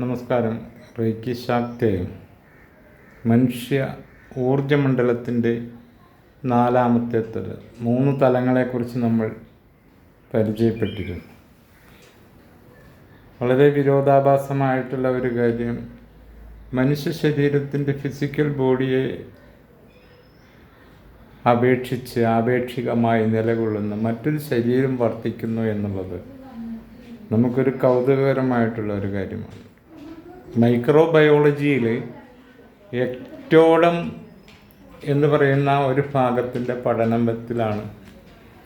നമസ്കാരം. റേക്കി ശാക്തേ. മനുഷ്യ ഊർജമണ്ഡലത്തിന്റെ നാലാമത്തെ തല മൂന്ന് തലങ്ങളെക്കുറിച്ച് നമ്മൾ പരിചയപ്പെട്ടിരുന്നു. വളരെ വിരോധാഭാസമായിട്ടുള്ള ഒരു കാര്യം. മനുഷ്യ ശരീരത്തിന്റെ ഫിസിക്കൽ ബോഡിയെ അപേക്ഷിച്ച് ആപേക്ഷികമായി നിലകൊള്ളുന്ന മറ്റൊരു ശരീരം വർത്തിക്കുന്നു എന്നുള്ളത് നമുക്കൊരു കൗതുകകരമായിട്ടുള്ള ഒരു കാര്യമാണ്. മൈക്രോബയോളജിയിൽ എക്ടോഡം എന്ന് പറയുന്ന ഒരു ഭാഗത്തിന്റെ പഠനത്തിലാണ്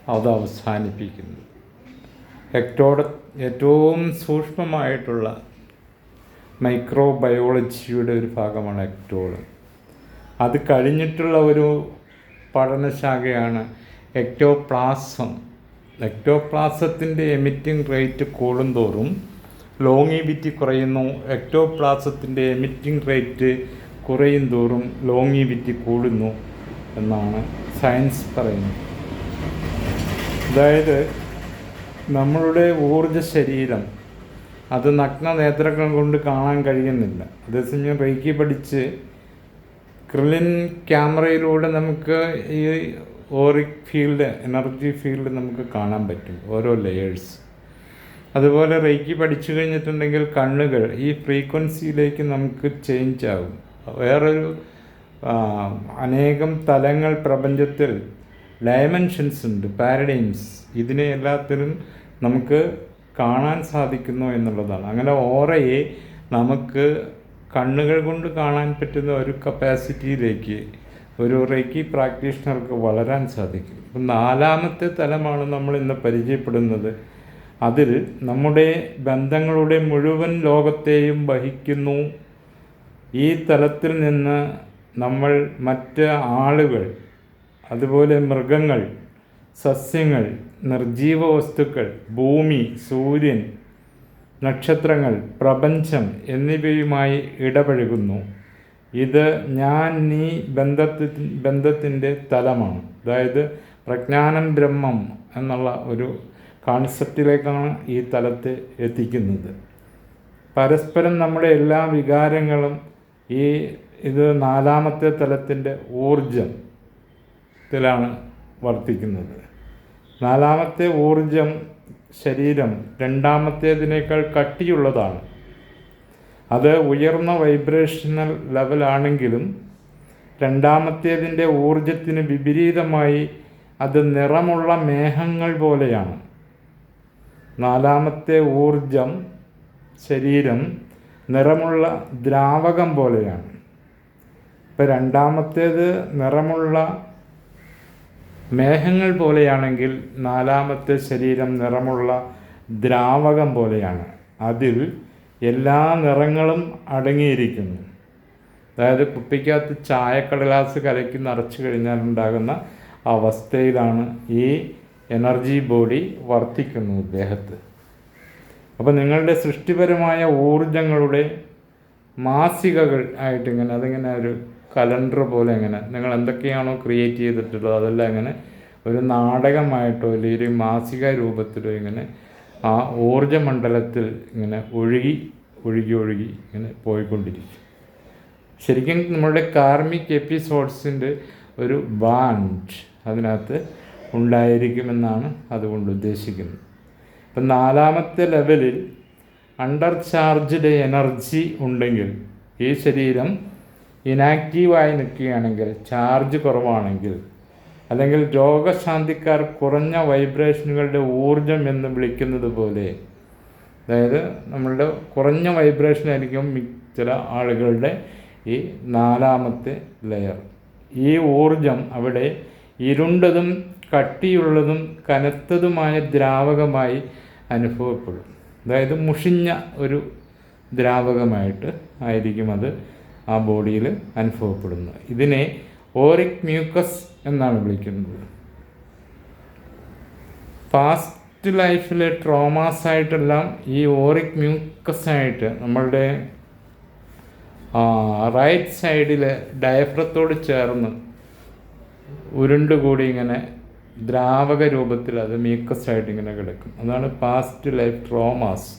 അത് അവസാനിപ്പിക്കുന്നത്. എക്ടോഡ ഏറ്റവും സൂക്ഷ്മമായിട്ടുള്ള മൈക്രോബയോളജിയുടെ ഒരു ഭാഗമാണ് എക്ടോഡം. അത് കഴിഞ്ഞിട്ടുള്ള ഒരു പഠനശാഖയാണ് എക്ടോപ്ലാസം. എക്ടോപ്ലാസത്തിന്റെ എമിറ്റിംഗ് റേറ്റ് കൂടുന്തോറും ലോങ്ങിവിറ്റി കുറയുന്നു. എക്ടോപ്ലാസത്തിന്റെ എമിറ്റിംഗ് റേറ്റ് കുറയും തോറും ലോങ്ങിവിറ്റി കൂടുന്നു എന്നാണ് സയൻസ് പറയുന്നത്. അതായത് നമ്മളുടെ ഊർജ ശരീരം അത് നഗ്ന നേത്രങ്ങൾ കൊണ്ട് കാണാൻ കഴിയുന്നില്ല. അതേസമയം റേക്കി പഠിച്ച് ക്രിലിൻ ക്യാമറയിലൂടെ നമുക്ക് ഈ ഓറിക് ഫീൽഡ് എനർജി ഫീൽഡ് നമുക്ക് കാണാൻ പറ്റും. ഓരോ ലെയേഴ്സ് അതുപോലെ റേക്കി പഠിച്ചു കഴിഞ്ഞിട്ടുണ്ടെങ്കിൽ കണ്ണുകൾ ഈ ഫ്രീക്വൻസിയിലേക്ക് നമുക്ക് ചേഞ്ച് ആകും വേറൊരു അനേകം തലങ്ങൾ പ്രപഞ്ചത്തിൽ ഡയമെൻഷൻസ് ഉണ്ട് പാരഡൈംസ്. ഇതിനെ എല്ലാത്തിനും നമുക്ക് കാണാൻ സാധിക്കുന്നു എന്നുള്ളതാണ്. അങ്ങനെ ഓറയെ നമുക്ക് കണ്ണുകൾ കൊണ്ട് കാണാൻ പറ്റുന്ന ഒരു കപ്പാസിറ്റിയിലേക്ക് ഒരു റേക്കി പ്രാക്ടീഷണർക്ക് വളരാൻ സാധിക്കും. ഇപ്പം നാലാമത്തെ തലമാണ് നമ്മൾ ഇന്ന് പരിചയപ്പെടുന്നത്. അതിൽ നമ്മുടെ ബന്ധങ്ങളുടെ മുഴുവൻ ലോകത്തെയും വഹിക്കുന്നു. ഈ തലത്തിൽ നിന്ന് നമ്മൾ മറ്റ് ആളുകൾ അതുപോലെ മൃഗങ്ങൾ സസ്യങ്ങൾ നിർജീവ വസ്തുക്കൾ ഭൂമി സൂര്യൻ നക്ഷത്രങ്ങൾ പ്രപഞ്ചം എന്നിവയുമായി ഇടപഴകുന്നു. ഇത് ഞാൻ നീ ബന്ധത്തി ബന്ധത്തിന്റെ തലമാണ്. അതായത് പ്രജ്ഞാനം ബ്രഹ്മം എന്നുള്ള ഒരു കോൺസെപ്റ്റിലേക്കാണ് ഈ തലത്തെ എത്തിക്കുന്നത്. പരസ്പരം നമ്മുടെ എല്ലാ വികാരങ്ങളും ഈ ഇത് നാലാമത്തെ തലത്തിന്റെ ഊർജം ത്തിലാണ് വർത്തിക്കുന്നത്. നാലാമത്തെ ഊർജം ശരീരം രണ്ടാമത്തേതിനേക്കാൾ കട്ടിയുള്ളതാണ്. അത് ഉയർന്ന വൈബ്രേഷണൽ ലെവലാണെങ്കിലും രണ്ടാമത്തേതിന്റെ ഊർജത്തിന് വിപരീതമായി അത് നിറമുള്ള മേഘങ്ങൾ പോലെയാണ്. നാലാമത്തെ ഊർജം ശരീരം നിറമുള്ള ദ്രാവകം പോലെയാണ്. ഇപ്പം രണ്ടാമത്തേത് നിറമുള്ള മേഘങ്ങൾ പോലെയാണെങ്കിൽ നാലാമത്തെ ശരീരം നിറമുള്ള ദ്രാവകം പോലെയാണ്. അതിൽ എല്ലാ നിറങ്ങളും അടങ്ങിയിരിക്കുന്നു. അതായത് കുപ്പിക്കകത്ത് ചായക്കടലാസ് കലക്കി നിറച്ചു കഴിഞ്ഞാൽ ഉണ്ടാകുന്ന അവസ്ഥയിലാണ് ഈ എനർജി ബോഡി വർത്തിക്കുന്നത് ദേഹത്ത് അപ്പോൾ നിങ്ങളുടെ സൃഷ്ടിപരമായ ഊർജങ്ങളുടെ മാസികകൾ ആയിട്ട് ഇങ്ങനെ അതിങ്ങനെ ഒരു കലണ്ടർ പോലെ ഇങ്ങനെ നിങ്ങൾ എന്തൊക്കെയാണോ ക്രിയേറ്റ് ചെയ്തിട്ടുള്ളത് അതെല്ലാം ഇങ്ങനെ ഒരു നാടകമായിട്ടോ അല്ലെങ്കിൽ ഒരു മാസിക രൂപത്തിലോ ഇങ്ങനെ ആ ഊർജമണ്ഡലത്തിൽ ഇങ്ങനെ ഒഴുകി ഒഴുകി ഒഴുകി ഇങ്ങനെ പോയിക്കൊണ്ടിരിക്കും. ശരിക്കും നമ്മളുടെ കാർമിക് എപ്പിസോഡ്സിന്റെ ഒരു ബാൻഡ് അതിനകത്ത് ഉണ്ടായിരിക്കുമെന്നാണ് അതുകൊണ്ട് ഉദ്ദേശിക്കുന്നത്. ഇപ്പം നാലാമത്തെ ലെവലിൽ അണ്ടർ ചാർജ്ഡ് എനർജി ഉണ്ടെങ്കിൽ ഈ ശരീരം ഇനാക്റ്റീവായി നിൽക്കുകയാണെങ്കിൽ ചാർജ് കുറവാണെങ്കിൽ അല്ലെങ്കിൽ രോഗശാന്തിക്കാർ കുറഞ്ഞ വൈബ്രേഷനുകളുടെ ഊർജം എന്ന് വിളിക്കുന്നത് പോലെ അതായത് നമ്മളുടെ കുറഞ്ഞ വൈബ്രേഷൻ ആയിരിക്കും ചില ആളുകളുടെ ഈ നാലാമത്തെ ലെയർ ഈ ഊർജം അവിടെ ഇരുണ്ടതും കട്ടിയുള്ളതും കനത്തതുമായ ദ്രാവകമായി അനുഭവപ്പെടും. അതായത് മുഷിഞ്ഞ ഒരു ദ്രാവകമായിട്ട് ആയിരിക്കും അത് ആ ബോഡിയിൽ അനുഭവപ്പെടുന്നത്. ഇതിനെ ഓറിക് മ്യൂക്കസ് എന്നാണ് വിളിക്കുന്നത്. പാസ്റ്റ് ലൈഫിലെ ട്രോമാസ് ആയിട്ടെല്ലാം ഈ ഓറിക് മ്യൂക്കസ് ആയിട്ട് നമ്മളുടെ റൈറ്റ് സൈഡിലെ ഡയഫ്രത്തോട് ചേർന്ന് ഉരുണ്ടുകൂടി ഇങ്ങനെ ദ്രാവക രൂപത്തിൽ അത് മീക്കസ്റ്റായിട്ട് ഇങ്ങനെ കിടക്കും. അതാണ് പാസ്റ്റ് ലൈഫ് ട്രോമാസ്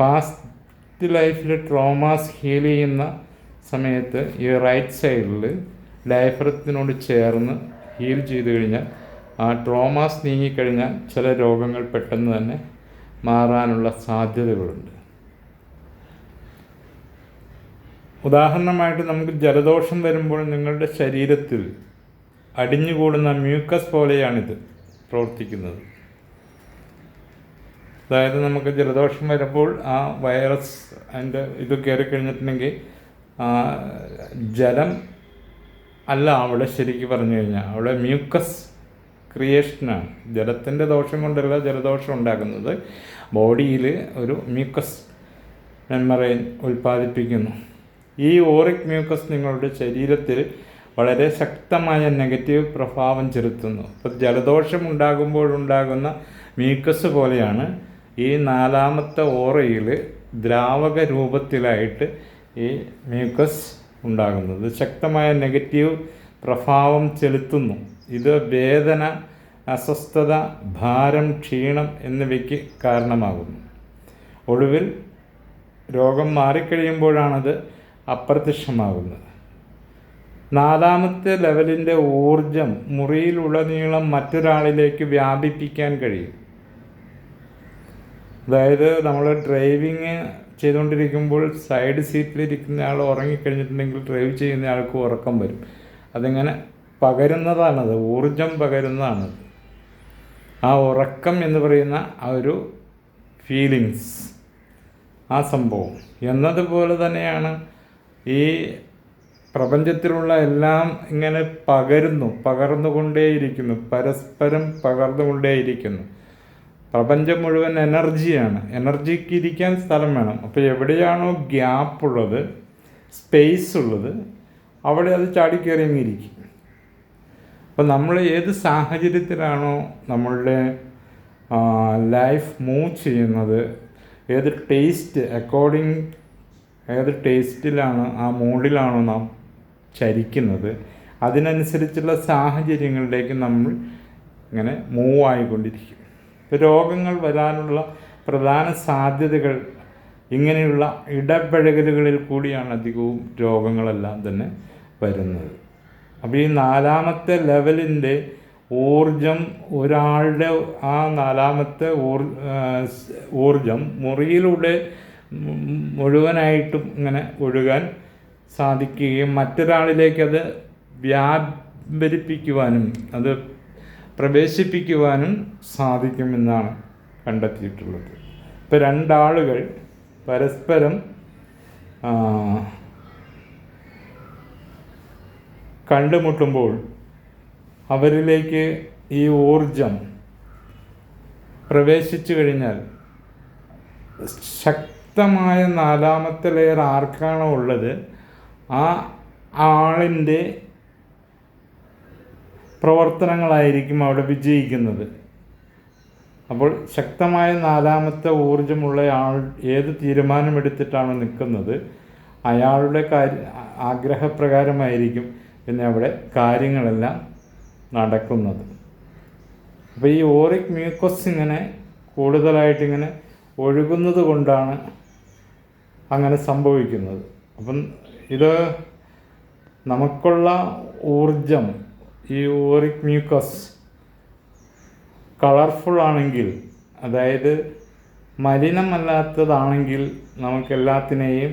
പാസ്റ്റ് ലൈഫിൽ ട്രോമാസ് ഹീൽ ചെയ്യുന്ന സമയത്ത് ഈ റൈറ്റ് സൈഡിൽ ഡയഫ്രത്തിനോട് ചേർന്ന് ഹീൽ ചെയ്ത് കഴിഞ്ഞാൽ ആ ട്രോമാസ് നീങ്ങിക്കഴിഞ്ഞാൽ ചില രോഗങ്ങൾ പെട്ടെന്ന് തന്നെ മാറാനുള്ള സാധ്യതകളുണ്ട്. ഉദാഹരണമായിട്ട് നമുക്ക് ജലദോഷം വരുമ്പോൾ നിങ്ങളുടെ ശരീരത്തിൽ അടിഞ്ഞുകൂടുന്ന മ്യൂക്കസ് പോലെയാണിത് പ്രവർത്തിക്കുന്നത്. അതായത് നമുക്ക് ജലദോഷം വരുമ്പോൾ ആ വൈറസ് അതിന്റെ ഇത് കയറി കഴിഞ്ഞിട്ടുണ്ടെങ്കിൽ ജലം അല്ല അവിടെ ശരിക്കും പറഞ്ഞു കഴിഞ്ഞാൽ അവിടെ മ്യൂക്കസ് ക്രിയേഷനാണ്. ജലത്തിന്റെ ദോഷം കൊണ്ടല്ല ജലദോഷം ഉണ്ടാക്കുന്നത്. ബോഡിയിൽ ഒരു മ്യൂക്കസ് മെമ്മറൈൻ ഉൽപ്പാദിപ്പിക്കുന്നു. ഈ ഓറിക് മ്യൂക്കസ് നിങ്ങളുടെ ശരീരത്തിൽ വളരെ ശക്തമായ നെഗറ്റീവ് പ്രഭാവം ചെലുത്തുന്നു. അപ്പോൾ ജലദോഷം ഉണ്ടാകുമ്പോഴുണ്ടാകുന്ന മീക്കസ് പോലെയാണ് ഈ നാലാമത്തെ ഓറയിൽ ദ്രാവക രൂപത്തിലായിട്ട് ഈ മ്യൂക്കസ് ഉണ്ടാകുന്നത്. ശക്തമായ നെഗറ്റീവ് പ്രഭാവം ചെലുത്തുന്നു. ഇത് വേദന അസ്വസ്ഥത ഭാരം ക്ഷീണം എന്നിവയ്ക്ക് കാരണമാകുന്നു. ഒടുവിൽ രോഗം മാറിക്കഴിയുമ്പോഴാണത് അപ്രത്യക്ഷമാകുന്നത്. നാലാമത്തെ ലെവലിന്റെ ഊർജം മുറിയിലുടനീളം മറ്റൊരാളിലേക്ക് വ്യാപിപ്പിക്കാൻ കഴിയും. അതായത് നമ്മൾ ഡ്രൈവിങ് ചെയ്തുകൊണ്ടിരിക്കുമ്പോൾ സൈഡ് സീറ്റിലിരിക്കുന്ന ആൾ ഉറങ്ങിക്കഴിഞ്ഞിട്ടുണ്ടെങ്കിൽ ഡ്രൈവ് ചെയ്യുന്ന ആൾക്ക് ഉറക്കം വരും. അതിങ്ങനെ പകരുന്നതാണത് ഊർജം പകരുന്നതാണത്. ആ ഉറക്കം എന്ന് പറയുന്ന ആ ഒരു ഫീലിങ്സ് ആ സംഭവം. എന്നതുപോലെ തന്നെയാണ് ഈ പ്രപഞ്ചത്തിലുള്ള എല്ലാം ഇങ്ങനെ പകരുന്നു പകർന്നുകൊണ്ടേയിരിക്കുന്നു. പരസ്പരം പകർന്നുകൊണ്ടേയിരിക്കുന്നു. പ്രപഞ്ചം മുഴുവൻ എനർജിയാണ്. എനർജിക്ക് ഇരിക്കാൻ സ്ഥലം വേണം. അപ്പോൾ എവിടെയാണോ ഗ്യാപ്പ് ഉള്ളത് സ്പേസ് ഉള്ളത് അവിടെ അത് ചാടിക്കയറി അങ്ങിരിക്കും അപ്പോൾ നമ്മൾ ഏത് സാഹചര്യത്തിലാണോ നമ്മളുടെ ലൈഫ് മൂവ് ചെയ്യുന്നത് ഏത് ടേസ്റ്റ് അക്കോർഡിങ് ഏത് ടേസ്റ്റിലാണ് ആ മൂഡിലാണോ നാം ചരിക്കുന്നത്. അതിനനുസരിച്ചുള്ള സാഹചര്യങ്ങളിലേക്ക് നമ്മൾ ഇങ്ങനെ മൂവ് ആയിക്കൊണ്ടിരിക്കും. രോഗങ്ങൾ വരാനുള്ള പ്രധാന സാധ്യതകൾ ഇങ്ങനെയുള്ള ഇടപഴകലുകളിൽ കൂടിയാണ് അധികവും രോഗങ്ങളെല്ലാം തന്നെ വരുന്നത്. അപ്പോൾ ഈ നാലാമത്തെ ലെവലിന്റെ ഊർജം ഒരാളുടെ ആ നാലാമത്തെ ഊർ ഊർജം മുറിയിലൂടെ മുഴുവനായിട്ടും ഇങ്ങനെ ഒഴുകാൻ സാധിക്കുകയും മറ്റൊരാളിലേക്ക് അത് വ്യാപരിപ്പിക്കുവാനും അത് പ്രവേശിപ്പിക്കുവാനും സാധിക്കുമെന്നാണ് കണ്ടെത്തിയിട്ടുള്ളത്. ഇപ്പോൾ രണ്ടാളുകൾ പരസ്പരം കണ്ടുമുട്ടുമ്പോൾ അവരിലേക്ക് ഈ ഊർജം പ്രവേശിച്ചു കഴിഞ്ഞാൽ ശക്തമായ നാലാമത്തെ ലെയർ ആർക്കാണോ ഉള്ളത്? ആ ആളിന്റെ പ്രവർത്തനങ്ങളായിരിക്കും അവിടെ വിജയിക്കുന്നത്. അപ്പോൾ ശക്തമായ നാലാമത്തെ ഊർജമുള്ള ആൾ ഏത് തീരുമാനമെടുത്തിട്ടാണ് നിൽക്കുന്നത്? അയാളുടെ കാര്യ ആഗ്രഹപ്രകാരമായിരിക്കും പിന്നെ അവിടെ കാര്യങ്ങളെല്ലാം നടക്കുന്നത്. അപ്പോൾ ഈ ഓറിക് മ്യൂക്കസ് ഇങ്ങനെ കൂടുതലായിട്ടിങ്ങനെ ഒഴുകുന്നത് കൊണ്ടാണ് അങ്ങനെ സംഭവിക്കുന്നത്. അപ്പം ഇത് നമുക്കുള്ള ഊർജം ഈ ഊറിക് മ്യൂക്കസ് കളർഫുൾ ആണെങ്കിൽ അതായത് മലിനമല്ലാത്തതാണെങ്കിൽ നമുക്ക് എല്ലാത്തിനെയും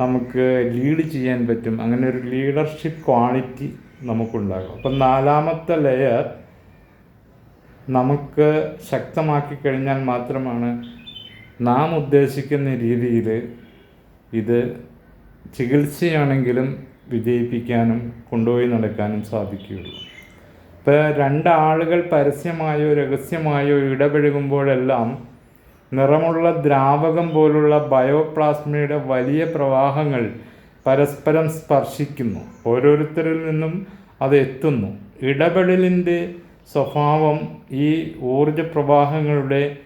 നമുക്ക് ലീഡ് ചെയ്യാൻ പറ്റും. അങ്ങനെ ഒരു ലീഡർഷിപ്പ് ക്വാളിറ്റി നമുക്കുണ്ടാകും. അപ്പം നാലാമത്തെ ലെയർ നമുക്ക് ശക്തമാക്കി കഴിഞ്ഞാൽ മാത്രമാണ് നാം ഉദ്ദേശിക്കുന്ന രീതിയിൽ ഇത് ചികിത്സയാണെങ്കിലും വിജയിപ്പിക്കാനും കൊണ്ടുപോയി നടക്കാനും സാധിക്കുകയുള്ളൂ. ഇപ്പോൾ രണ്ടാളുകൾ പരസ്യമായോ രഹസ്യമായോ ഇടപഴകുമ്പോഴെല്ലാം നിറമുള്ള ദ്രാവകം പോലുള്ള ബയോപ്ലാസ്മയുടെ വലിയ പ്രവാഹങ്ങൾ പരസ്പരം സ്പർശിക്കുന്നു. ഓരോരുത്തരിൽ നിന്നും അത് എത്തുന്നു. ഇടപെടലിന്റെ സ്വഭാവം ഈ ഊർജ പ്രവാഹങ്ങളുടെ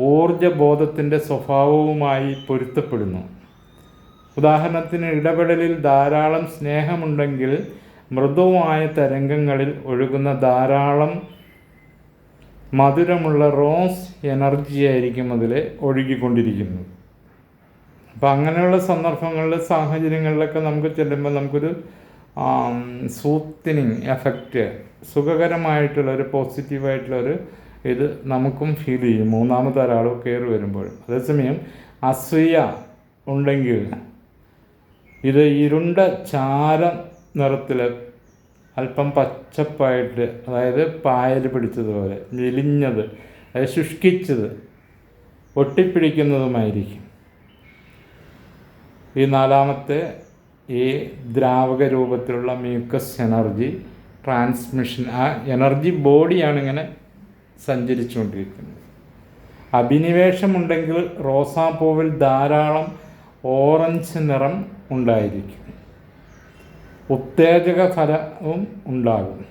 ഊർജബോധത്തിന്റെ സ്വഭാവവുമായി പൊരുത്തപ്പെടുന്നു. ഉദാഹരണത്തിന് ഇടപെടലിൽ ധാരാളം സ്നേഹമുണ്ടെങ്കിൽ മൃദുവായ തരംഗങ്ങളിൽ ഒഴുകുന്ന ധാരാളം മധുരമുള്ള റോസ് എനർജി ആയിരിക്കും അതിൽ ഒഴുകിക്കൊണ്ടിരിക്കുന്നത്. അപ്പം അങ്ങനെയുള്ള സന്ദർഭങ്ങളിൽ സാഹചര്യങ്ങളിലൊക്കെ നമുക്ക് ചെല്ലുമ്പോൾ നമുക്കൊരു സൂത്തിനിങ് എഫക്റ്റ് സുഖകരമായിട്ടുള്ള ഒരു പോസിറ്റീവായിട്ടുള്ള ഒരു ഇത് നമുക്കും ഫീൽ ചെയ്യും. മൂന്നാമത്തെ ഒരാൾ കയറി വരുമ്പോൾ അതേസമയം അസൂയ ഉണ്ടെങ്കിൽ ഇത് ഇരുണ്ട ചാര നിറത്തിൽ അല്പം പച്ചപ്പായിട്ട് അതായത് പായൽ പിടിച്ചതുപോലെ മെലിഞ്ഞത് അതായത് ശുഷ്കിച്ചത് ഒട്ടിപ്പിടിക്കുന്നതുമായിരിക്കും. ഈ നാലാമത്തെ ഈ ദ്രാവക രൂപത്തിലുള്ള മ്യൂക്കസ് എനർജി ട്രാൻസ്മിഷൻ ആ എനർജി ബോഡിയാണ് ഇങ്ങനെ സഞ്ചരിച്ചുകൊണ്ടിരിക്കുന്നത്. അഭിനിവേശമുണ്ടെങ്കിൽ റോസാപ്പൂവിൽ ധാരാളം ഓറഞ്ച് നിറം ഉണ്ടായിരിക്കും. ഉത്തേജക ഫലവും ഉണ്ടാകും.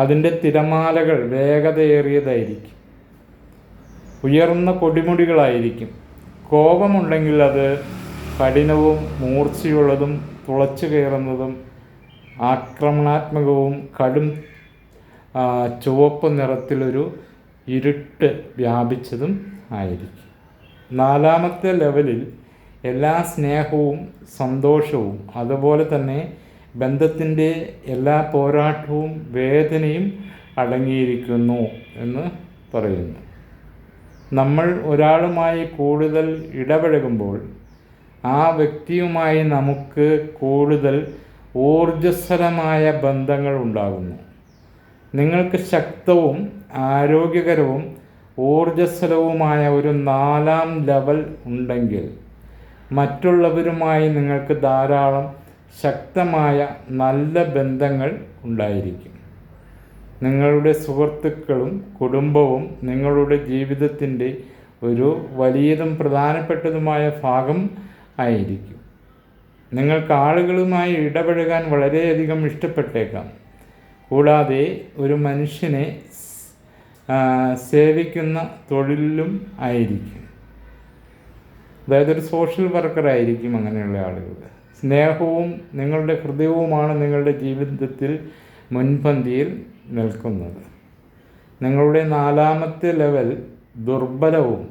അതിന്റെ തിരമാലകൾ വേഗതയേറിയതായിരിക്കും. ഉയർന്ന കൊടിമുടികളായിരിക്കും കോപമുണ്ടെങ്കിൽ അത് കഠിനവും മൂർച്ചയുള്ളതും തുളച്ചു കയറുന്നതും ആക്രമണാത്മകവും കടും ചുവപ്പ് നിറത്തിലൊരു ഇരുട്ട് വ്യാപിച്ചതും ആയിരിക്കും. നാലാമത്തെ ലെവലിൽ എല്ലാ സ്നേഹവും സന്തോഷവും അതുപോലെ തന്നെ ബന്ധത്തിന്റെ എല്ലാ പോരാട്ടവും വേദനയും അടങ്ങിയിരിക്കുന്നു എന്ന് പറയുന്നു. നമ്മൾ ഒരാളുമായി കൂടുതൽ ഇടപഴകുമ്പോൾ ആ വ്യക്തിയുമായി നമുക്ക് കൂടുതൽ ഊർജസ്വലമായ ബന്ധങ്ങൾ ഉണ്ടാകുന്നു. നിങ്ങൾക്ക് ശക്തവും ആരോഗ്യകരവും ഊർജസ്വലവുമായ ഒരു നാലാം ലെവൽ ഉണ്ടെങ്കിൽ മറ്റുള്ളവരുമായി നിങ്ങൾക്ക് ധാരാളം ശക്തമായ നല്ല ബന്ധങ്ങൾ ഉണ്ടായിരിക്കും. നിങ്ങളുടെ സുഹൃത്തുക്കളും കുടുംബവും നിങ്ങളുടെ ജീവിതത്തിന്റെ ഒരു വലിയതും പ്രധാനപ്പെട്ടതുമായ ഭാഗം ആയിരിക്കും. നിങ്ങൾക്ക് ആളുകളുമായി ഇടപഴകാൻ വളരെയധികം ഇഷ്ടപ്പെട്ടേക്കാം. കൂടാതെ ഒരു മനുഷ്യനെ സേവിക്കുന്ന തൊഴിലും ആയിരിക്കും. അതായത് ഒരു സോഷ്യൽ വർക്കറായിരിക്കും അങ്ങനെയുള്ള ആളുകൾ. സ്നേഹവും നിങ്ങളുടെ ഹൃദയവുമാണ് നിങ്ങളുടെ ജീവിതത്തിൽ മുൻപന്തിയിൽ നിൽക്കുന്നത്. നിങ്ങളുടെ നാലാമത്തെ ലെവൽ ദുർബലവും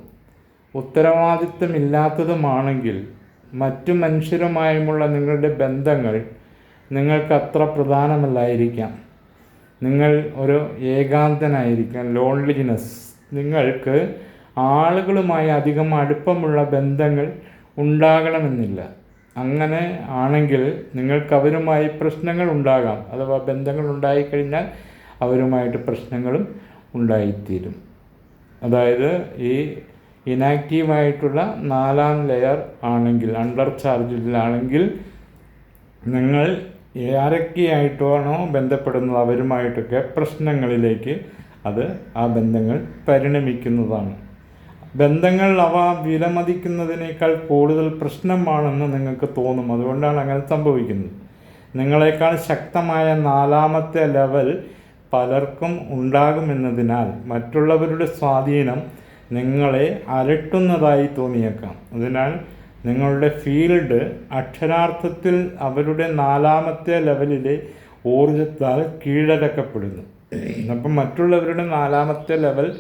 ഉത്തരവാദിത്തമില്ലാത്തതുമാണെങ്കിൽ മറ്റു മനുഷ്യരുമായുമുള്ള നിങ്ങളുടെ ബന്ധങ്ങൾ നിങ്ങൾക്ക് അത്ര പ്രധാനമല്ലായിരിക്കാം. നിങ്ങൾ ഒരു ഏകാന്തനായിരിക്കാം. ലോൺലിനെസ് നിങ്ങൾക്ക് ആളുകളുമായി അധികം അടുപ്പമുള്ള ബന്ധങ്ങൾ ഉണ്ടാകണമെന്നില്ല. അങ്ങനെ ആണെങ്കിൽ നിങ്ങൾക്ക് അവരുമായി പ്രശ്നങ്ങൾ ഉണ്ടാകാം അഥവാ ബന്ധങ്ങൾ ഉണ്ടായിക്കഴിഞ്ഞാൽ അവരുമായിട്ട് പ്രശ്നങ്ങളും ഉണ്ടായിത്തീരും. അതായത് ഈ ഇനാക്റ്റീവായിട്ടുള്ള നാലാം ലെയർ ആണെങ്കിൽ അണ്ടർ ചാർജിലാണെങ്കിൽ നിങ്ങൾ ആരൊക്കെയായിട്ടാണോ ബന്ധപ്പെടുന്നത് അവരുമായിട്ടൊക്കെ പ്രശ്നങ്ങളിലേക്ക് അത് ആ ബന്ധങ്ങൾ പരിണമിക്കുന്നതാണ്. ബന്ധങ്ങൾ അവ വിലമതിക്കുന്നതിനേക്കാൾ കൂടുതൽ പ്രശ്നമാണെന്ന് നിങ്ങൾക്ക് തോന്നും. അതുകൊണ്ടാണ് അങ്ങനെ സംഭവിക്കുന്നത്. നിങ്ങളെക്കാൾ ശക്തമായ നാലാമത്തെ ലെവൽ പലർക്കും ഉണ്ടാകുമെന്നതിനാൽ മറ്റുള്ളവരുടെ സ്വാധീനം നിങ്ങളെ അലട്ടുന്നതായി തോന്നിയേക്കാം. അതിനാൽ നിങ്ങളുടെ ഫീൽഡ് അക്ഷരാർത്ഥത്തിൽ അവരുടെ നാലാമത്തെ ലെവലിലെ ഊർജത്താൽ കീഴടക്കപ്പെടുന്നു. അപ്പം മറ്റുള്ളവരുടെ നാലാമത്തെ ലെവൽ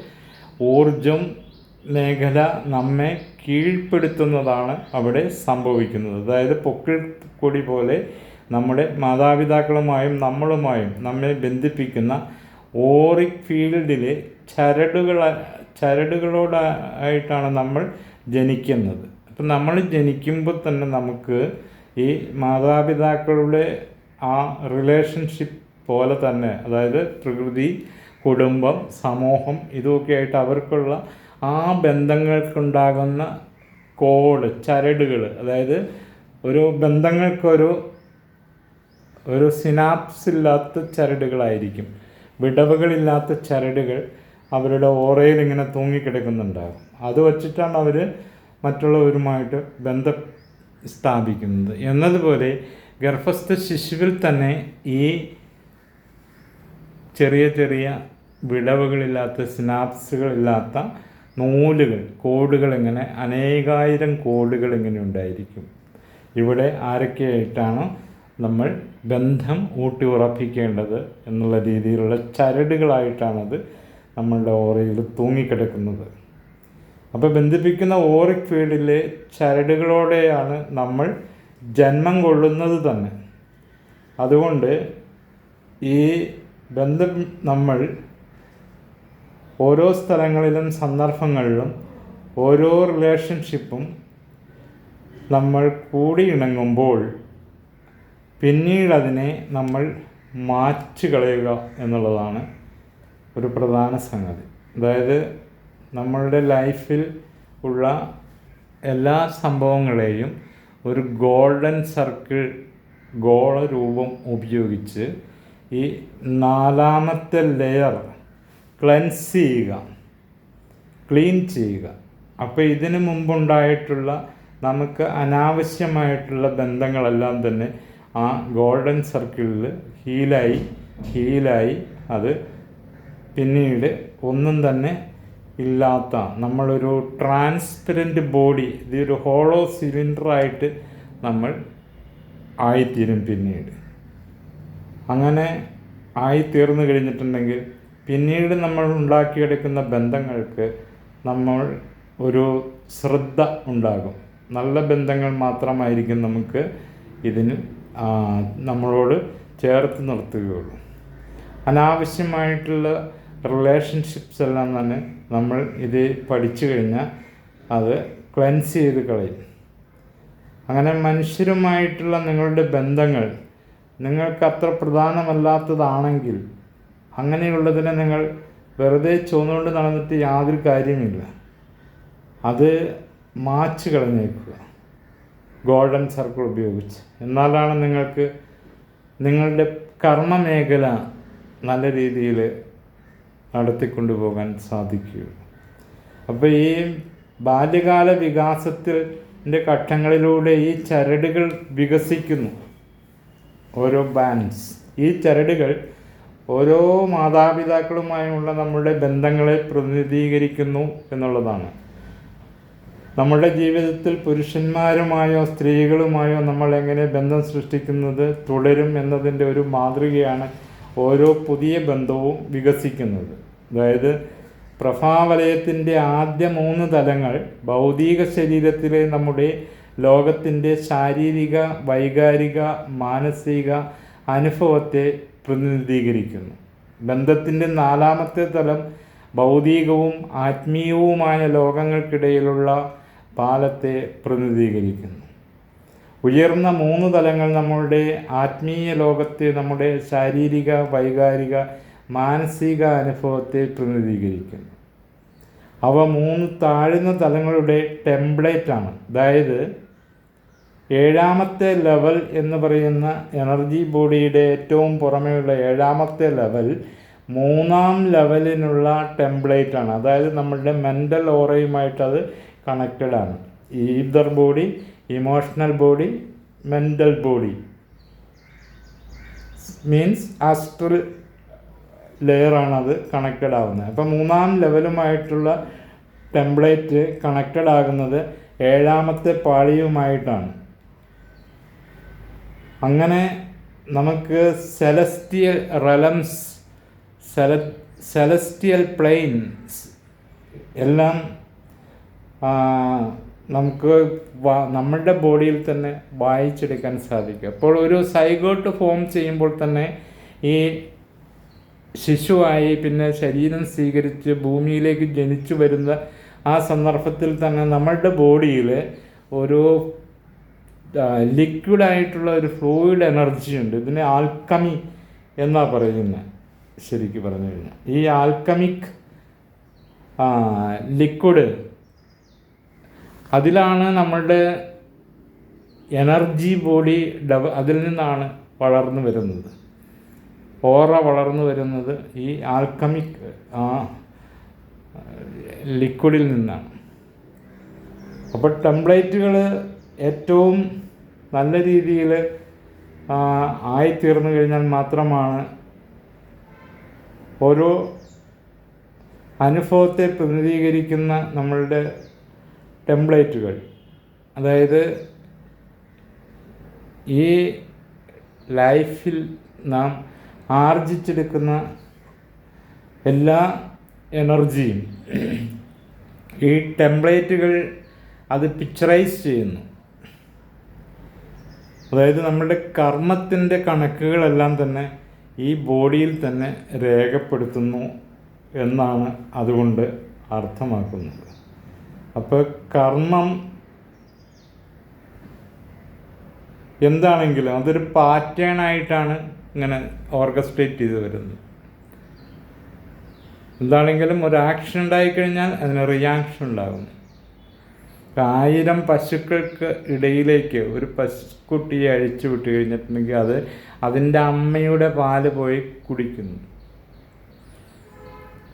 ഊർജം മേഖല നമ്മെ കീഴ്പ്പെടുത്തുന്നതാണ് അവിടെ സംഭവിക്കുന്നത്. അതായത് പൊക്കിൾ കൊടി പോലെ നമ്മുടെ മാതാപിതാക്കളുമായും നമ്മളുമായും നമ്മെ ബന്ധിപ്പിക്കുന്ന ഓറിക് ഫീൽഡിലെ ചരടുകൾ ചരടുകളോടായിട്ടാണ് നമ്മൾ ജനിക്കുന്നത്. അപ്പം നമ്മൾ ജനിക്കുമ്പോൾ തന്നെ നമുക്ക് ഈ മാതാപിതാക്കളുടെ ആ റിലേഷൻഷിപ്പ് പോലെ തന്നെ അതായത് പ്രകൃതി കുടുംബം സമൂഹം ഇതൊക്കെ ആയിട്ട് അവർക്കുള്ള ആ ബന്ധങ്ങൾക്കുണ്ടാകുന്ന കോൾ ചരടുകൾ അതായത് ഒരു ബന്ധങ്ങൾക്കൊരു ഒരു സിനാപ്സ് ഇല്ലാത്ത ചരടുകളായിരിക്കും. വിടവുകളില്ലാത്ത ചരടുകൾ അവരുടെ ഓറയിൽ ഇങ്ങനെ തൂങ്ങിക്കിടക്കുന്നുണ്ടാകും. അത് വച്ചിട്ടാണ് അവർ മറ്റുള്ളവരുമായിട്ട് ബന്ധം സ്ഥാപിക്കുന്നത്. എന്നതുപോലെ ഗർഭസ്ഥ ശിശുവിൽ തന്നെ ഈ ചെറിയ ചെറിയ വിടവുകളില്ലാത്ത സിനാപ്സുകളില്ലാത്ത നൂലുകൾ കോഡുകൾ ഇങ്ങനെ അനേകായിരം കോഡുകൾ ഇങ്ങനെ ഉണ്ടായിരിക്കും. ഇവിടെ ആരൊക്കെയായിട്ടാണ് നമ്മൾ ബന്ധം ഊട്ടി ഉറപ്പിക്കേണ്ടത് എന്നുള്ള രീതിയിലുള്ള ചരടുകളായിട്ടാണത് നമ്മളുടെ ഓറയിൽ തൂങ്ങിക്കിടക്കുന്നത്. അപ്പോൾ ബന്ധിപ്പിക്കുന്ന ഓറിക് ഫീൽഡിലെ ചരടുകളോടെയാണ് നമ്മൾ ജന്മം കൊള്ളുന്നത് തന്നെ. അതുകൊണ്ട് ഈ ബന്ധം നമ്മൾ ഓരോ സ്ഥലങ്ങളിലും സന്ദർഭങ്ങളിലും ഓരോ റിലേഷൻഷിപ്പും നമ്മൾ കൂടിയിണങ്ങുമ്പോൾ പിന്നീടതിനെ നമ്മൾ മാറ്റി കളയുക എന്നുള്ളതാണ് ഒരു പ്രധാന സംഗതി. അതായത് നമ്മളുടെ ലൈഫിൽ ഉള്ള എല്ലാ സംഭവങ്ങളെയും ഒരു ഗോൾഡൻ സർക്കിൾ ഗോള രൂപം ഉപയോഗിച്ച് ഈ നാലാമത്തെ ലെയർ ക്ലെൻസ് ചെയ്യുക ക്ലീൻ ചെയ്യുക. അപ്പോൾ ഇതിനു മുമ്പുണ്ടായിട്ടുള്ള നമുക്ക് അനാവശ്യമായിട്ടുള്ള ബന്ധങ്ങളെല്ലാം തന്നെ ആ ഗോൾഡൻ സർക്കിളിൽ ഹീലായി ഹീലായി അത് പിന്നീട് ഒന്നും തന്നെ ഇല്ലാത്ത നമ്മളൊരു ട്രാൻസ്പെറന്റ് ബോഡി ഇതൊരു ഹോളോ സിലിണ്ടറായിട്ട് നമ്മൾ ആയിത്തീരും പിന്നീട്. അങ്ങനെ ആയിത്തീർന്നു കഴിഞ്ഞിട്ടുണ്ടെങ്കിൽ പിന്നീട് നമ്മൾ ഉണ്ടാക്കിയെടുക്കുന്ന ബന്ധങ്ങൾക്ക് നമ്മൾ ഒരു ശ്രദ്ധ ഉണ്ടാകും. നല്ല ബന്ധങ്ങൾ മാത്രമായിരിക്കും നമുക്ക് ഇതിന് നമ്മളോട് ചേർത്ത് നിർത്തുകയുള്ളൂ. അനാവശ്യമായിട്ടുള്ള റിലേഷൻഷിപ്സ് എല്ലാം തന്നെ നമ്മൾ ഇത് പഠിച്ചു കഴിഞ്ഞാൽ അത് ക്ലെൻസ് ചെയ്ത് കളയും. അങ്ങനെ മനുഷ്യരുമായിട്ടുള്ള നിങ്ങളുടെ ബന്ധങ്ങൾ നിങ്ങൾക്ക് അത്ര പ്രധാനമല്ലാത്തതാണെങ്കിൽ അങ്ങനെയുള്ളതിനെ നിങ്ങൾ വെറുതെ ചുവന്നുകൊണ്ട് നടന്നിട്ട് യാതൊരു കാര്യമില്ല അത് മാച്ച് കളഞ്ഞേക്കുക. ഗോൾഡൻ സർക്കിൾ ഉപയോഗിച്ച്. എന്നാലാണ് നിങ്ങൾക്ക് നിങ്ങളുടെ കർമ്മ മേഖല നല്ല രീതിയിൽ നടത്തിക്കൊണ്ടുപോകാൻ സാധിക്കുകയുള്ളൂ അപ്പോൾ ഈ ബാല്യകാല വികാസത്തിന്റെ ഘട്ടങ്ങളിലൂടെ ഈ ചരടുകൾ വികസിക്കുന്നു. ഓരോ ബാൻസ് ഈ ചരടുകൾ ഓരോ മാതാപിതാക്കളുമായുള്ള നമ്മളുടെ ബന്ധങ്ങളെ പ്രതിനിധീകരിക്കുന്നു എന്നുള്ളതാണ്. നമ്മുടെ ജീവിതത്തിൽ പുരുഷന്മാരുമായോ സ്ത്രീകളുമായോ നമ്മൾ എങ്ങനെ ബന്ധം സൃഷ്ടിക്കുന്നത് തുടരും എന്നതിന്റെ ഒരു മാതൃകയാണ് ഓരോ പുതിയ ബന്ധവും വികസിക്കുന്നത്. അതായത് പ്രഭാവലയത്തിന്റെ ആദ്യ മൂന്ന് തലങ്ങൾ ഭൗതിക ശരീരത്തിലെ നമ്മുടെ ലോകത്തിന്റെ ശാരീരിക വൈകാരിക മാനസിക അനുഭവത്തെ പ്രതിനിധീകരിക്കുന്നു. ബന്ധത്തിന്റെ നാലാമത്തെ തലം ഭൗതികവും ആത്മീയവുമായ ലോകങ്ങൾക്കിടയിലുള്ള പാലത്തെ പ്രതിനിധീകരിക്കുന്നു. ഉയർന്ന മൂന്ന് തലങ്ങൾ നമ്മളുടെ ആത്മീയ ലോകത്തെ നമ്മുടെ ശാരീരിക വൈകാരിക മാനസിക അനുഭവത്തെ പ്രതിനിധീകരിക്കുന്നു. അവ മൂന്ന് താഴ്ന്ന തലങ്ങളുടെ ടെംപ്ലേറ്റാണ് അതായത് ഏഴാമത്തെ ലെവൽ എന്ന് പറയുന്ന എനർജി ബോഡിയുടെ ഏറ്റവും പുറമെയുള്ള ഏഴാമത്തെ ലെവൽ മൂന്നാം ലെവലിനുള്ള ടെംപ്ലേറ്റ് ആണ്. അതായത് നമ്മളുടെ മെന്റൽ ഓറയുമായിട്ട് അത് കണക്റ്റഡ് ആണ്. Ether body emotional body mental body means astral ലെയറാണ് അത് കണക്റ്റഡ് ആവുന്നത്. അപ്പം മൂന്നാം ലെവലുമായിട്ടുള്ള ടെംപ്ലേറ്റ് കണക്റ്റഡ് ആകുന്നത് ഏഴാമത്തെ പാളിയുമായിട്ടാണ്. അങ്ങനെ നമുക്ക് സെലസ്റ്റിയൽ റലംസ് സെല സെലസ്റ്റിയൽ പ്ലെയിൻസ് എല്ലാം നമുക്ക് നമ്മളുടെ ബോഡിയിൽ തന്നെ വായിച്ചെടുക്കാൻ സാധിക്കും. അപ്പോൾ ഒരു സൈഗോട്ട് ഫോം ചെയ്യുമ്പോൾ തന്നെ ഈ ശിശുവായി പിന്നെ ശരീരം സ്വീകരിച്ച് ഭൂമിയിലേക്ക് ജനിച്ചു വരുന്ന ആ സന്ദർഭത്തിൽ തന്നെ നമ്മളുടെ ബോഡിയിൽ ഒരു ലിക്വിഡായിട്ടുള്ള ഒരു ഫ്ലൂയിഡ് എനർജി ഉണ്ട്. ഇതിനെ ആൽക്കമി എന്നാണ് പറയുന്നത് ശരിക്കും പറഞ്ഞു കഴിഞ്ഞാൽ ഈ ആൽക്കമിക് ലിക്വിഡ് അതിലാണ് നമ്മളുടെ എനർജി ബോഡി ഡെവ അതിൽ നിന്നാണ് വളർന്നു വരുന്നത്. ഓറ വളർന്നു വരുന്നത് ഈ ആൽക്കമിക് ലിക്വിഡിൽ നിന്നാണ്. അപ്പോൾ ടെംപ്ലേറ്റുകൾ ഏറ്റവും നല്ല രീതിയിൽ ആയിത്തീർന്നു കഴിഞ്ഞാൽ മാത്രമാണ് ഓരോ അനുഭവത്തെ പ്രതിനിധീകരിക്കുന്ന നമ്മളുടെ ടെംപ്ലേറ്റുകൾ. അതായത് ഈ ലൈഫിൽ നാം ആർജിച്ചെടുക്കുന്ന എല്ലാ എനർജിയും ഈ ടെംപ്ലേറ്റുകൾ അത് പിക്ചറൈസ് ചെയ്യുന്നു. അതായത് നമ്മുടെ കർമ്മത്തിന്റെ കണക്കുകളെല്ലാം തന്നെ ഈ ബോഡിയിൽ തന്നെ രേഖപ്പെടുത്തുന്നു എന്നാണ് അതുകൊണ്ട് അർത്ഥമാക്കുന്നത്. അപ്പോൾ കർമ്മം എന്താണെങ്കിലും അതൊരു പാറ്റേൺ ആയിട്ടാണ് ഇങ്ങനെ ഓർഗസ്ട്രേറ്റ് ചെയ്ത് വരുന്നത്. എന്താണെങ്കിലും ഒരു ആക്ഷൻ ഉണ്ടായിക്കഴിഞ്ഞാൽ അതിന് റിയാക്ഷൻ ഉണ്ടാകും ഇപ്പം ആയിരം പശുക്കൾക്ക് ഇടയിലേക്ക് ഒരു പശുക്കുട്ടിയെ അഴിച്ചു വിട്ട് കഴിഞ്ഞിട്ടുണ്ടെങ്കിൽ അത് അതിന്റെ അമ്മയുടെ പാൽ പോയി കുടിക്കുന്നു.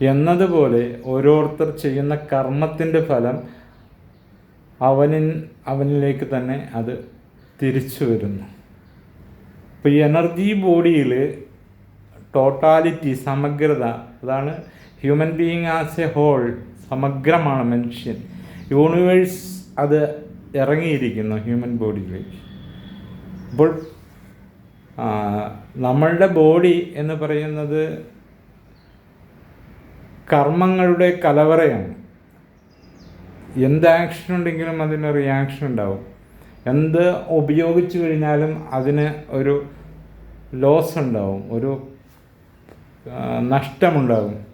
എന്നതുപോലെ ഓരോരുത്തർ ചെയ്യുന്ന കർമ്മത്തിന്റെ ഫലം അവനിൻ അവനിലേക്ക് തന്നെ അത് തിരിച്ചു വരുന്നു. ഇപ്പോൾ ഈ എനർജി ബോഡിയിൽ ടോട്ടാലിറ്റി സമഗ്രത അതാണ് human being as a whole സമഗ്രമാണ് മനുഷ്യൻ. യൂണിവേഴ്സ് അത് ഇറങ്ങിയിരിക്കുന്നു ഹ്യൂമൻ ബോഡിയിലേക്ക് അപ്പോൾ നമ്മളുടെ ബോഡി എന്ന് പറയുന്നത് കർമ്മങ്ങളുടെ കലവറയാണ്. എന്ത് ആക്ഷൻ ഉണ്ടെങ്കിലും അതിന് റിയാക്ഷൻ ഉണ്ടാവും. എന്ത് ഉപയോഗിച്ചു കഴിഞ്ഞാലും അതിന് ഒരു ലോസ് ഉണ്ടാവും ഒരു നഷ്ടമുണ്ടാകും.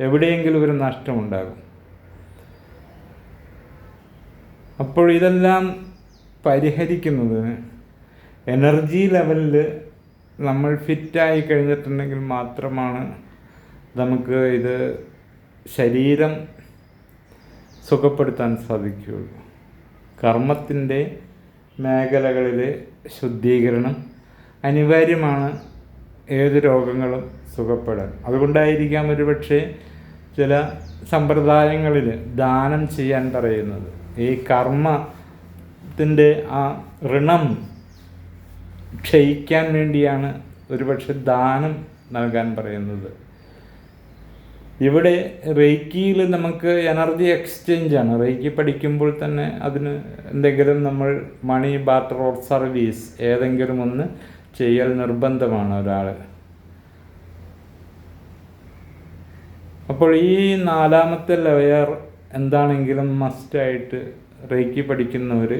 എവിടെയെങ്കിലും ഒരു നഷ്ടമുണ്ടാകും. അപ്പോൾ ഇതെല്ലാം പരിഹരിക്കുന്നതിന് എനർജി ലെവലിൽ നമ്മൾ ഫിറ്റായി കഴിഞ്ഞിട്ടുണ്ടെങ്കിൽ മാത്രമാണ് നമുക്ക് ഇത് ശരീരം സുഖപ്പെടുത്താൻ സാധിക്കുകയുള്ളൂ. കർമ്മത്തിന്റെ മേഖലകളിൽ ശുദ്ധീകരണം അനിവാര്യമാണ് ഏത് രോഗങ്ങളും സുഖപ്പെടാൻ. അതുകൊണ്ടായിരിക്കാം ഒരുപക്ഷെ ചില സമ്പ്രദായങ്ങളിൽ ദാനം ചെയ്യാൻ പറയുന്നത്. ഈ കർമ്മത്തിന്റെ ആ ഋണം ക്ഷയിക്കാൻ വേണ്ടിയാണ് ഒരുപക്ഷെ ദാനം നൽകാൻ പറയുന്നത്. ഇവിടെ റേക്കിയിൽ നമുക്ക് എനർജി എക്സ്ചേഞ്ചാണ്. റേക്കി പഠിക്കുമ്പോൾ തന്നെ അതിന് എന്തെങ്കിലും നമ്മൾ മണി ബാർട്ടർ ഓർ സർവീസ് ഏതെങ്കിലും ഒന്ന് ചെയ്യൽ നിർബന്ധമാണ് ഒരാൾ. അപ്പോൾ ഈ നാലാമത്തെ ലെയർ എന്താണെങ്കിലും മസ്റ്റായിട്ട് റേക്കി പഠിക്കുന്നവർ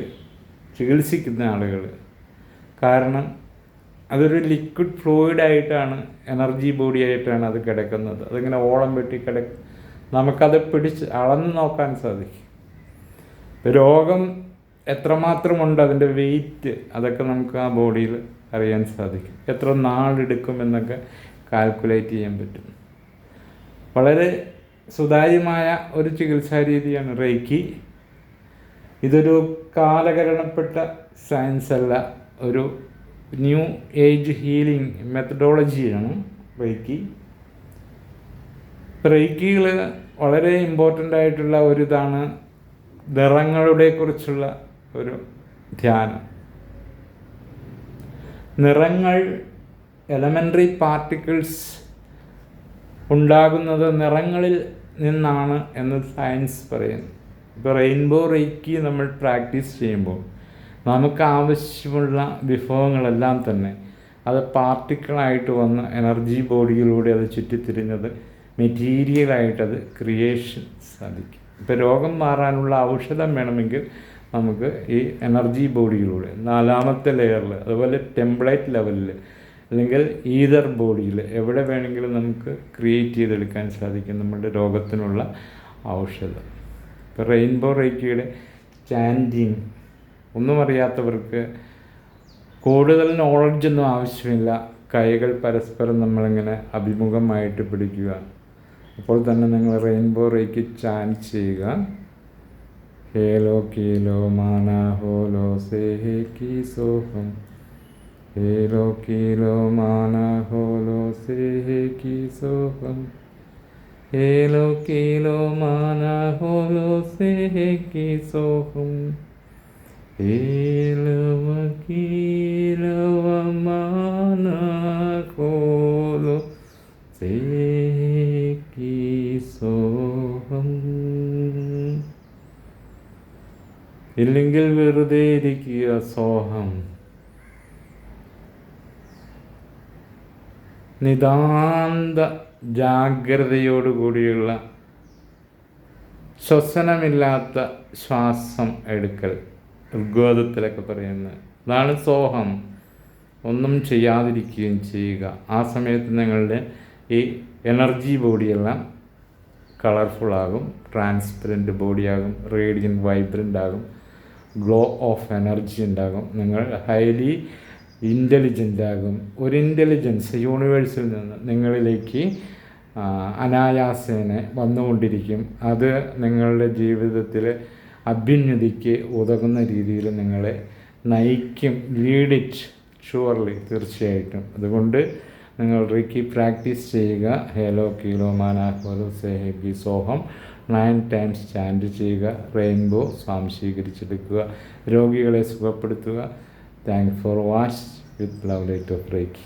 ചികിത്സിക്കുന്ന ആളുകൾ കാരണം അതൊരു ലിക്വിഡ് ഫ്ലൂയിഡ് ആയിട്ടാണ് എനർജി ബോഡി ആയിട്ടാണ് അത് കിടക്കുന്നത്. അതിങ്ങനെ ഓളം വെട്ടി കിട നമുക്കത് പിടിച്ച് അളന്ന് നോക്കാൻ സാധിക്കും. രോഗം എത്രമാത്രമുണ്ട് അതിന്റെ വെയിറ്റ് അതൊക്കെ നമുക്ക് ആ ബോഡിയിൽ അറിയാൻ സാധിക്കും. എത്ര നാളെടുക്കും എന്നൊക്കെ കാൽക്കുലേറ്റ് ചെയ്യാൻ പറ്റും. വളരെ സുതാര്യമായ ഒരു ചികിത്സാ രീതിയാണ് റേക്കി ഇതൊരു കാലകരണപ്പെട്ട സയൻസ് അല്ല ഒരു ന്യൂ ഏജ് ഹീലിംഗ് മെത്തഡോളജിയാണ് റേക്കി റേക്കികൾ വളരെ ഇമ്പോർട്ടന്റ് ആയിട്ടുള്ള ഒരു ഇതാണ് നിറങ്ങളുടെ കുറിച്ചുള്ള ഒരു ധ്യാനം. നിറങ്ങൾ എലമെന്ററി പാർട്ടിക്കിൾസ് ഉണ്ടാകുന്നത് നിറങ്ങളിൽ നിന്നാണ് എന്ന് സയൻസ് പറയുന്നു. ഇപ്പോൾ റെയിൻബോ റേക്കി നമ്മൾ പ്രാക്ടീസ് ചെയ്യുമ്പോൾ നമുക്ക് ആവശ്യമുള്ള വിഭവങ്ങളെല്ലാം തന്നെ അത് പാർട്ടിക്കിളായിട്ട് വന്ന് എനർജി ബോഡിയിലൂടെ അത് ചുറ്റിത്തിരിഞ്ഞത് മെറ്റീരിയലായിട്ടത് ക്രിയേഷൻ സാധിക്കും. ഇപ്പോൾ രോഗം മാറാനുള്ള ഔഷധം വേണമെങ്കിൽ നമുക്ക് ഈ എനർജി ബോഡിയിലൂടെ നാലാമത്തെ ലെയറിൽ അതുപോലെ ടെംപ്ലേറ്റ് ലെവലിൽ അല്ലെങ്കിൽ ഈതർ ബോഡിയിൽ എവിടെ വേണമെങ്കിലും നമുക്ക് ക്രിയേറ്റ് ചെയ്തെടുക്കാൻ സാധിക്കും നമ്മുടെ രോഗത്തിനുള്ള ഔഷധം. ഇപ്പോൾ റെയിൻബോ റേക്കിയുടെ ചാന്റിങ് ഒന്നും അറിയാത്തവർക്ക് കൂടുതൽ നോളജൊന്നും ആവശ്യമില്ല. കൈകൾ പരസ്പരം നമ്മളിങ്ങനെ അഭിമുഖമായിട്ട് പിടിക്കുക. അപ്പോൾ തന്നെ നിങ്ങൾ റെയിൻബോ റേക്ക് ചാന്റ് ചെയ്യുക. ഹേലോ കീലോ മാനാ ഹോലോ സേ ഹേ കീ സോഹം. ഹേലോ കീലോ മാന ഹോലോ സേ ഹേ കി സോഹം ഹേലോ കീലോ മാന ഹോലോ സേ ഹേ കി സോഹം ഹേലവ കീലവ മാന ഹോലോ സേ കി സോഹം ഇല്ലെങ്കിൽ വെറുതെ ഇരിക്കുക സോഹം നിതാന്ത ജാഗ്രതയോടുകൂടിയുള്ള ശ്വസനമില്ലാത്ത ശ്വാസം എടുക്കൽ. ഋഗ്വേദത്തിലൊക്കെ പറയുന്നത് അതാണ് സോഹം. ഒന്നും ചെയ്യാതിരിക്കുകയും ചെയ്യുക. ആ സമയത്ത് നിങ്ങളുടെ ഈ എനർജി ബോഡിയെല്ലാം കളർഫുൾ ആകും ട്രാൻസ്പെറന്റ് ബോഡിയാകും റേഡിയൻ വൈബ്രന്റ് ആകും ഗ്ലോ ഓഫ് എനർജി ഉണ്ടാകും. നിങ്ങൾ ഹൈലി ഇന്റലിജന്റ് ആകും. ഒരു ഇന്റലിജൻസ് യൂണിവേഴ്സിൽ നിന്ന് നിങ്ങളിലേക്ക് അനായാസേന വന്നുകൊണ്ടിരിക്കും. അത് നിങ്ങളുടെ ജീവിതത്തിൽ അഭ്യുന്നതിക്ക് ഉതകുന്ന രീതിയിൽ നിങ്ങളെ നയിക്കും ലീഡ് ഇറ്റ് ഷുവർലി തീർച്ചയായിട്ടും. അതുകൊണ്ട് നിങ്ങൾ റിക്കി പ്രാക്ടീസ് ചെയ്യുക. ഹേലോ കീലോ മാനാഹോലോ സേഹബി സോഹം നയൻ ടൈംസ് ചാൻഡ് ചെയ്യുക. റെയിൻബോ സ്വാംശീകരിച്ചെടുക്കുക. രോഗികളെ സുഖപ്പെടുത്തുക. Thanks for watch with lovely to of